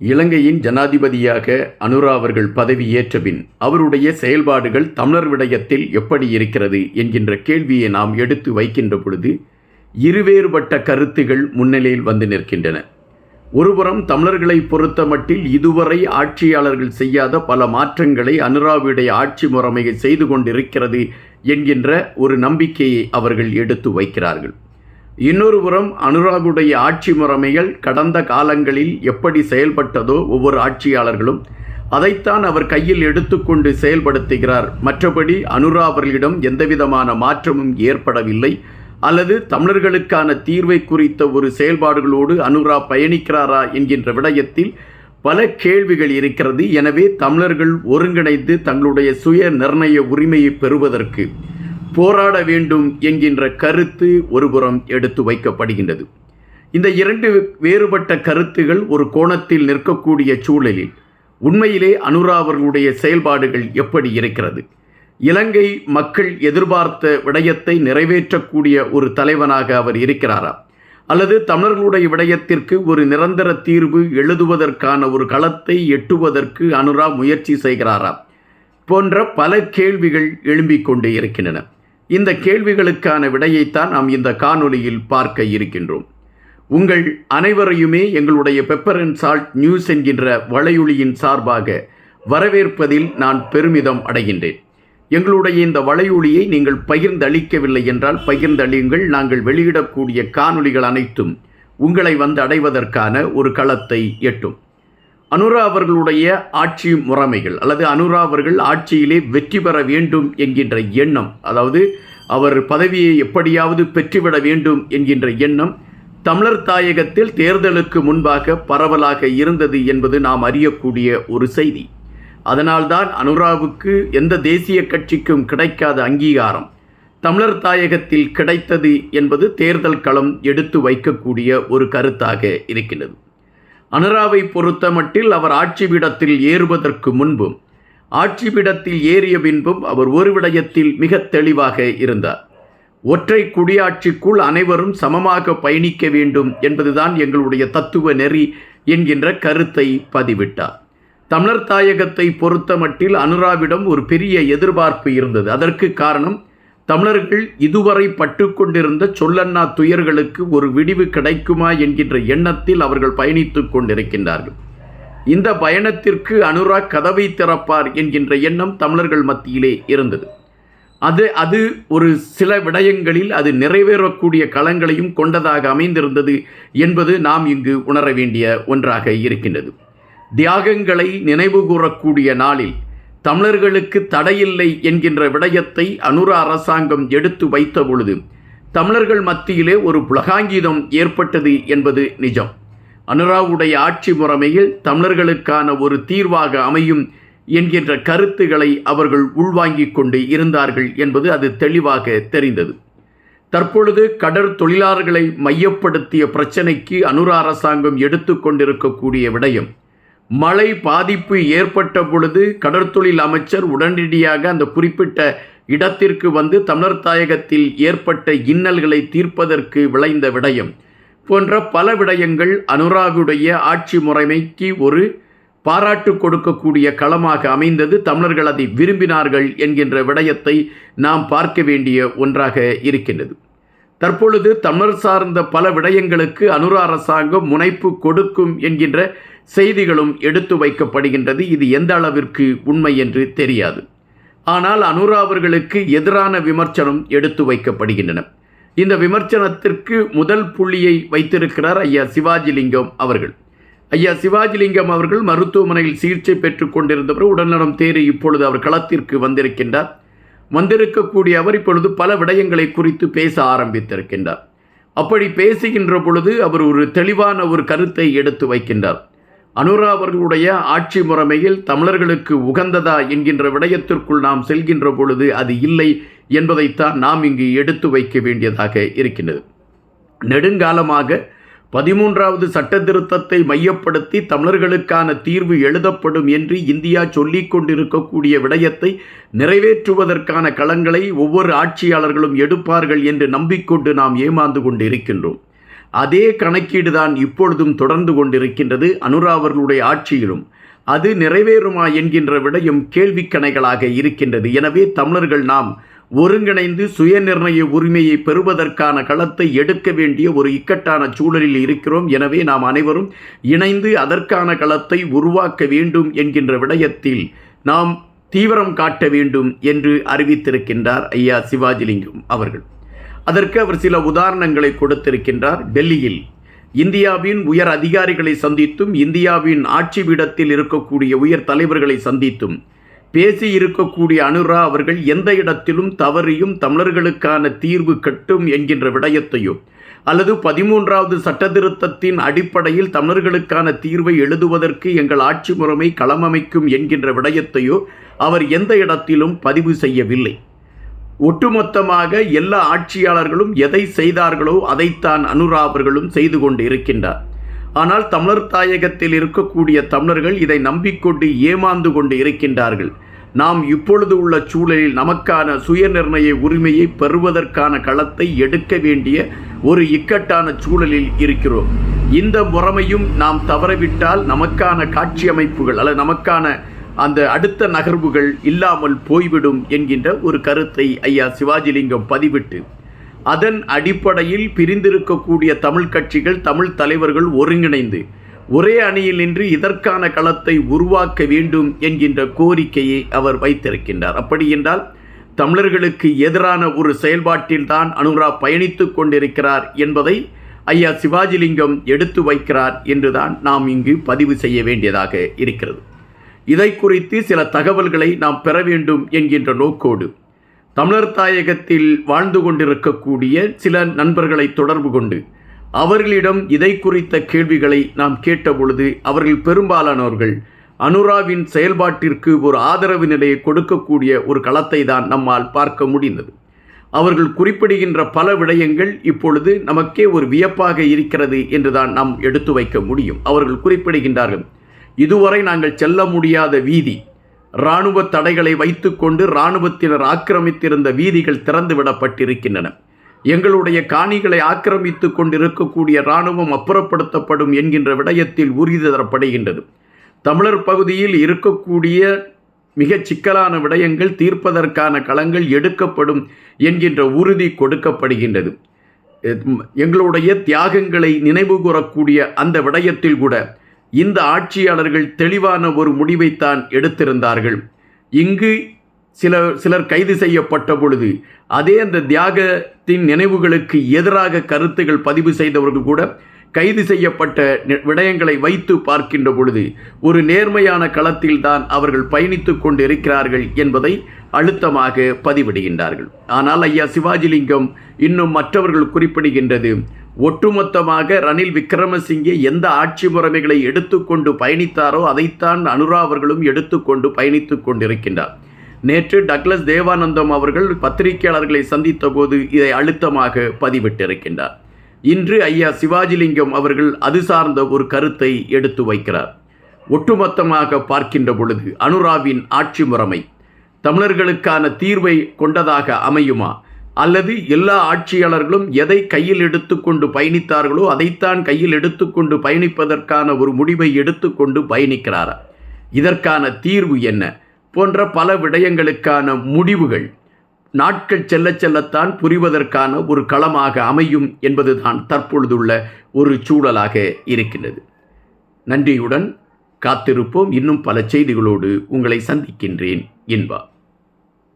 இலங்கையின் ஜனாதிபதியாக அனுரா அவர்கள் பதவியேற்ற பின் அவருடைய செயல்பாடுகள் தமிழர் விடயத்தில் எப்படி இருக்கிறது என்கின்ற கேள்வியை நாம் எடுத்து வைக்கின்ற பொழுது இருவேறுபட்ட கருத்துகள் முன்னிலையில் வந்து நிற்கின்றன. ஒருபுறம் தமிழர்களை பொறுத்தமட்டில் இதுவரை ஆட்சியாளர்கள் செய்யாத பல மாற்றங்களை அனுராவுடைய ஆட்சி முறைமையை செய்து கொண்டிருக்கிறது என்கின்ற ஒரு நம்பிக்கையை அவர்கள் எடுத்து வைக்கிறார்கள். இன்னொரு புறம் அனுராகுடைய ஆட்சி முறைமைகள் கடந்த காலங்களில் எப்படி செயல்பட்டதோ ஒவ்வொரு ஆட்சியாளர்களும் அதைத்தான் அவர் கையில் எடுத்துக்கொண்டு செயல்படுத்துகிறார். மற்றபடி அனுரா அவர்களிடம் எந்தவிதமான மாற்றமும் ஏற்படவில்லை. அல்லது தமிழர்களுக்கான தீர்வை குறித்த ஒரு செயல்பாடுகளோடு அனுரா பயணிக்கிறாரா என்கின்ற விடயத்தில் பல கேள்விகள் இருக்கிறது. எனவே தமிழர்கள் ஒருங்கிணைந்து தங்களுடைய சுய நிர்ணய உரிமையை பெறுவதற்கு போராட வேண்டும் என்கின்ற கருத்து ஒருபுறம் எடுத்து வைக்கப்படுகின்றது. இந்த இரண்டு வேறுபட்ட கருத்துகள் ஒரு கோணத்தில் நிற்கக்கூடிய சூழலில் உண்மையிலே அனுரா அவர்களுடைய செயல்பாடுகள் எப்படி இருக்கிறது? இலங்கை மக்கள் எதிர்பார்த்த விடயத்தை நிறைவேற்றக்கூடிய ஒரு தலைவனாக அவர் இருக்கிறாரா? அல்லது தமிழர்களுடைய விடயத்திற்கு ஒரு நிரந்தர தீர்வு எழுதுவதற்கான ஒரு களத்தை எட்டுவதற்கு அனுரா முயற்சி செய்கிறாரா? போன்ற பல கேள்விகள் எழும்பிக் கொண்டு இருக்கின்றன. இந்த கேள்விகளுக்கான விடையைத்தான் நாம் இந்த காணொலியில் பார்க்க இருக்கின்றோம். உங்கள் அனைவரையுமே எங்களுடைய பெப்பர் அண்ட் சால்ட் நியூஸ் என்கின்ற வலையொலியின் சார்பாக வரவேற்பதில் நான் பெருமிதம் அடைகின்றேன். எங்களுடைய இந்த வலையொலியை நீங்கள் பகிர்ந்தளிக்கவில்லை என்றால் பகிர்ந்தளியுங்கள். நாங்கள் வெளியிடக்கூடிய காணொலிகள் அனைத்தும் உங்களை வந்து அடைவதற்கான ஒரு களத்தை எட்டும். அனுரா அவர்களுடைய ஆட்சி முறைமைகள் அல்லது அனுரா அவர்கள் ஆட்சியிலே வெற்றி பெற வேண்டும் என்கின்ற எண்ணம் அதாவது அவர் பதவியை எப்படியாவது பெற்றுவிட வேண்டும் என்கின்ற எண்ணம் தமிழர் தாயகத்தில் தேர்தலுக்கு முன்பாக பரவலாக இருந்தது என்பது நாம் அறியக்கூடிய ஒரு செய்தி. அதனால்தான் அனுராவுக்கு எந்த தேசிய கட்சிக்கும் கிடைக்காத அங்கீகாரம் தமிழர் தாயகத்தில் கிடைத்தது என்பது தேர்தல் களம் எடுத்து வைக்கக்கூடிய ஒரு கருத்தாக இருக்கின்றது. அனுராவை பொறுத்த மட்டில் அவர் ஆட்சி பீடத்தில் ஏறுவதற்கு முன்பும் ஆட்சி பீடத்தில் ஏறிய பின்பும் அவர் ஒரு விடயத்தில் மிக தெளிவாக இருந்தார். ஒற்றை குடியாட்சிக்குள் அனைவரும் சமமாக பயணிக்க வேண்டும் என்பதுதான் எங்களுடைய தத்துவ நெறி என்கின்ற கருத்தை பதிவிட்டார். தமிழர் தாயகத்தை பொறுத்த மட்டில் அனுராவிடம் ஒரு பெரிய எதிர்பார்ப்பு இருந்தது. அதற்கு காரணம் தமிழர்கள் இதுவரை பட்டுக்கொண்டிருந்த சொல்லண்ணா துயர்களுக்கு ஒரு விடிவு கிடைக்குமா என்கின்ற எண்ணத்தில் அவர்கள் பயணித்து கொண்டிருக்கின்றார்கள். இந்த பயணத்திற்கு அனுராக் கதவை திறப்பார் என்கின்ற எண்ணம் தமிழர்கள் மத்தியிலே இருந்தது. அது அது ஒரு சில விடயங்களில் அது நிறைவேறக்கூடிய களங்களையும் கொண்டதாக அமைந்திருந்தது என்பது நாம் இங்கு உணர வேண்டிய ஒன்றாக இருக்கின்றது. தியாகங்களை நினைவு கூறக்கூடிய நாளில் தமிழர்களுக்கு தடையில்லை என்கின்ற விடயத்தை அனுரா அரசாங்கம் எடுத்து வைத்த பொழுது தமிழர்கள் மத்தியிலே ஒரு புலகாங்கீதம் ஏற்பட்டது என்பது நிஜம். அனுராவுடைய ஆட்சி முறைமையில் தமிழர்களுக்கான ஒரு தீர்வாக அமையும் என்கின்ற கருத்துக்களை அவர்கள் உள்வாங்கிக் கொண்டு இருந்தார்கள் என்பது அது தெளிவாக தெரிந்தது. தற்பொழுது கடற் தொழிலாளர்களை மையப்படுத்திய பிரச்சனைக்கு அனுரா அரசாங்கம் எடுத்துக்கொண்டிருக்கக்கூடிய விடயம் மழை பாதிப்பு ஏற்பட்ட பொழுது கடற்தொழில் அமைச்சர் உடனடியாக அந்த குறிப்பிட்ட இடத்திற்கு வந்து தமிழர் தாயகத்தில் ஏற்பட்ட இன்னல்களை தீர்ப்பதற்கு விளைந்த விடயம். போன்ற பல விடயங்கள் அனுராகுடைய ஆட்சி முறைமைக்கு ஒரு பாராட்டு கொடுக்கக்கூடிய களமாக அமைந்தது. தமிழர்கள் அதை விரும்பினார்கள் என்கின்ற விடயத்தை நாம் பார்க்க வேண்டிய ஒன்றாக இருக்கின்றது. தற்பொழுது தமிழர் சார்ந்த பல விடயங்களுக்கு அனுரா அரசாங்கம் முனைப்பு கொடுக்கும் என்கின்ற செய்திகளும் எடுத்து வைக்கப்படுகின்றது. இது எந்த அளவிற்கு உண்மை என்று தெரியாது. ஆனால் அனுரா அவர்களுக்கு எதிரான விமர்சனம் எடுத்து வைக்கப்படுகின்றன. இந்த விமர்சனத்திற்கு முதல் புள்ளியை வைத்திருக்கிறார் ஐயா சிவாஜிலிங்கம் அவர்கள். ஐயா சிவாஜிலிங்கம் அவர்கள் மருத்துவமனையில் சிகிச்சை பெற்றுக் கொண்டிருந்தவர். உடல்நலம் தேறி இப்பொழுது அவர் களத்திற்கு வந்திருக்கின்றார். வந்திருக்கக்கூடிய அவர் இப்பொழுது பல விடயங்களை குறித்து பேச ஆரம்பித்திருக்கின்றார். அப்படி பேசுகின்ற பொழுது அவர் ஒரு தெளிவான ஒரு கருத்தை எடுத்து வைக்கின்றார். அனுரா அவர்களுடைய ஆட்சி முறைமையில் தமிழர்களுக்கு உகந்ததா என்கின்ற விடயத்திற்குள் நாம் செல்கின்ற பொழுது அது இல்லை என்பதைத்தான் நாம் இங்கு எடுத்து வைக்க வேண்டியதாக இருக்கின்றது. நெடுங்காலமாக பதிமூன்றாவது சட்ட திருத்தத்தை மையப்படுத்தி தமிழர்களுக்கான தீர்வு எழுதப்படும் என்று இந்தியா சொல்லிக் கொண்டிருக்கக்கூடிய விடயத்தை நிறைவேற்றுவதற்கான களங்களை ஒவ்வொரு ஆட்சியாளர்களும் எடுப்பார்கள் என்று நம்பிக்கொண்டு நாம் ஏமாந்து கொண்டு இருக்கின்றோம் அதே கணக்கீடுதான் இப்பொழுதும் தொடர்ந்து கொண்டிருக்கின்றது அனுரா அவர்களுடைய ஆட்சியிலும். அது நிறைவேறுமா என்கின்ற விடயம் கேள்விக்கணைகளாக இருக்கின்றது. எனவே தமிழர்கள் நாம் ஒருங்கிணைந்து சுயநிர்ணய உரிமையை பெறுவதற்கான களத்தை எடுக்க வேண்டிய ஒரு இக்கட்டான சூழலில் இருக்கிறோம். எனவே நாம் அனைவரும் இணைந்து அதற்கான களத்தை உருவாக்க வேண்டும் என்கின்ற விடயத்தில் நாம் தீவிரம் காட்ட வேண்டும் என்று அறிவித்திருக்கின்றார் ஐயா சிவாஜிலிங்கம் அவர்கள். அதற்கு அவர் சில உதாரணங்களை கொடுத்திருக்கின்றார். டெல்லியில் இந்தியாவின் உயர் அதிகாரிகளை சந்தித்தும் இந்தியாவின் ஆட்சி பீடத்தில் இருக்கக்கூடிய உயர் தலைவர்களை சந்தித்தும் பேசி இருக்கக்கூடிய அனுரா அவர்கள் எந்த இடத்திலும் தவறியும் தமிழர்களுக்கான தீர்வு கட்டும் என்கின்ற விடயத்தையோ அல்லது பதிமூன்றாவது சட்டத்திருத்தத்தின் அடிப்படையில் தமிழர்களுக்கான தீர்வை எழுதுவதற்கு எங்கள் ஆட்சி முறைமை களமமைக்கும் என்கின்ற விடயத்தையோ அவர் எந்த இடத்திலும் பதிவு செய்யவில்லை. ஒட்டுமொத்தமாக எல்லா ஆட்சியாளர்களும் எதை செய்தார்களோ அதைத்தான் அனுரா அவர்களும் செய்து கொண்டு இருக்கின்றார் ஆனால் தமிழர் தாயகத்தில் இருக்கக்கூடிய தமிழர்கள் இதை நம்பிக்கொண்டு ஏமாந்து கொண்டு இருக்கின்றார்கள். நாம் இப்பொழுது உள்ள சூழலில் நமக்கான சுயநிர்ணய உரிமையை பெறுவதற்கான களத்தை எடுக்க வேண்டிய ஒரு இக்கட்டான சூழலில் இருக்கிறோம். இந்த முறைமையும் நாம் தவறவிட்டால் நமக்கான காட்சி அமைப்புகள் அல்லது நமக்கான அந்த அடுத்த நகர்வுகள் இல்லாமல் போய்விடும் என்கின்ற ஒரு கருத்தை ஐயா சிவாஜிலிங்கம் பதிவிட்டு அதன் அடிப்படையில் பிரிந்திருக்கக்கூடிய தமிழ் கட்சிகள் தமிழ் தலைவர்கள் ஒருங்கிணைந்து ஒரே அணியில் நின்று இதற்கான களத்தை உருவாக்க வேண்டும் என்கின்ற கோரிக்கையை அவர் வைத்திருக்கின்றார். அப்படி என்றால் தமிழர்களுக்கு எதிரான ஒரு செயல்பாட்டில்தான் அனுரா பயணித்து கொண்டிருக்கிறார் என்பதை ஐயா சிவாஜிலிங்கம் எடுத்து வைக்கிறார் என்றுதான் நாம் இங்கு பதிவு செய்ய வேண்டியதாக இருக்கிறது. இதை குறித்து சில தகவல்களை நாம் பெற வேண்டும் என்கின்ற நோக்கோடு தமிழர் தாயகத்தில் வாழ்ந்து கொண்டிருக்கக்கூடிய சில நண்பர்களை தொடர்பு கொண்டு அவர்களிடம் இதை குறித்த கேள்விகளை நாம் கேட்டபொழுது அவர்கள் பெரும்பாலானவர்கள் அனுராவின் செயல்பாட்டிற்கு ஒரு ஆதரவு நிலையை கொடுக்கக்கூடிய ஒரு களத்தை தான் நம்மால் பார்க்க முடிந்தது. அவர்கள் குறிப்பிடுகின்ற பல விடயங்கள் இப்பொழுது நமக்கே ஒரு வியப்பாக இருக்கிறது என்றுதான் நாம் எடுத்து வைக்க முடியும். அவர்கள் குறிப்பிடுகின்றார்கள் இதுவரை நாங்கள் செல்ல முடியாத வீதி இராணுவ தடைகளை வைத்துக்கொண்டு இராணுவத்தினர் ஆக்கிரமித்திருந்த வீதிகள் திறந்துவிடப்பட்டிருக்கின்றன. எங்களுடைய காணிகளை ஆக்கிரமித்து கொண்டிருக்கக்கூடிய இராணுவம் அப்புறப்படுத்தப்படும் என்கின்ற விடயத்தில் உறுதி தரப்படுகின்றது. தமிழர் பகுதியில் இருக்கக்கூடிய மிகச் சிக்கலான விடயங்கள் தீர்ப்பதற்கான களங்கள் எடுக்கப்படும் என்கின்ற உறுதி கொடுக்கப்படுகின்றது. எங்களுடைய தியாகங்களை நினைவு கூறக்கூடிய அந்த விடயத்தில் கூட இந்த ஆட்சியாளர்கள் தெளிவான ஒரு முடிவைத்தான் எடுத்திருந்தார்கள். இங்கு சில சிலர் கைது செய்யப்பட்ட பொழுது அதே அந்த தியாகத்தின் நினைவுகளுக்கு எதிராக கருத்துகள் பதிவு செய்தவர்கள் கூட கைது செய்யப்பட்ட விடயங்களை வைத்து பார்க்கின்ற பொழுது ஒரு நேர்மையான களத்தில்தான் அவர்கள் பயணித்து கொண்டு இருக்கிறார்கள் என்பதை அழுத்தமாக பதிவிடுகின்றார்கள். ஆனால் ஐயா சிவாஜிலிங்கம் இன்னும் மற்றவர்கள் குறிப்பிடுகின்றது ஒட்டுமொத்தமாக ரணில் விக்ரமசிங்கே எந்த ஆட்சி முறைமைகளை எடுத்துக்கொண்டு பயணித்தாரோ அதைத்தான் அனுரா அவர்களும் எடுத்துக்கொண்டு பயணித்து கொண்டிருக்கின்றார். நேற்று டக்ளஸ் தேவானந்தம் அவர்கள் பத்திரிகையாளர்களை சந்தித்த போது இதை அழுத்தமாக பதிவிட்டிருக்கின்றார். இன்று ஐயா சிவாஜிலிங்கம் அவர்கள் அது சார்ந்த ஒரு கருத்தை எடுத்து வைக்கிறார். ஒட்டுமொத்தமாக பார்க்கின்ற பொழுது அனுராவின் ஆட்சி முறைமை தமிழர்களுக்கான தீர்வை கொண்டதாக அமையுமா? அல்லது எல்லா ஆட்சியாளர்களும் எதை கையில் எடுத்துக்கொண்டு பயணித்தார்களோ அதைத்தான் கையில் எடுத்துக்கொண்டு பயணிப்பதற்கான ஒரு முடிவை எடுத்துக்கொண்டு பயணிக்கிறாரா? இதற்கான தீர்வு என்ன? போன்ற பல விடயங்களுக்கான முடிவுகள் நாட்கள் செல்ல செல்லத்தான் புரிவதற்கான ஒரு களமாக அமையும் என்பதுதான் தற்பொழுதுள்ள ஒரு சூழலாக இருக்கின்றது. நன்றியுடன் காத்திருப்போம். இன்னும் பல செய்திகளோடு உங்களை சந்திக்கின்றேன் என்பார்.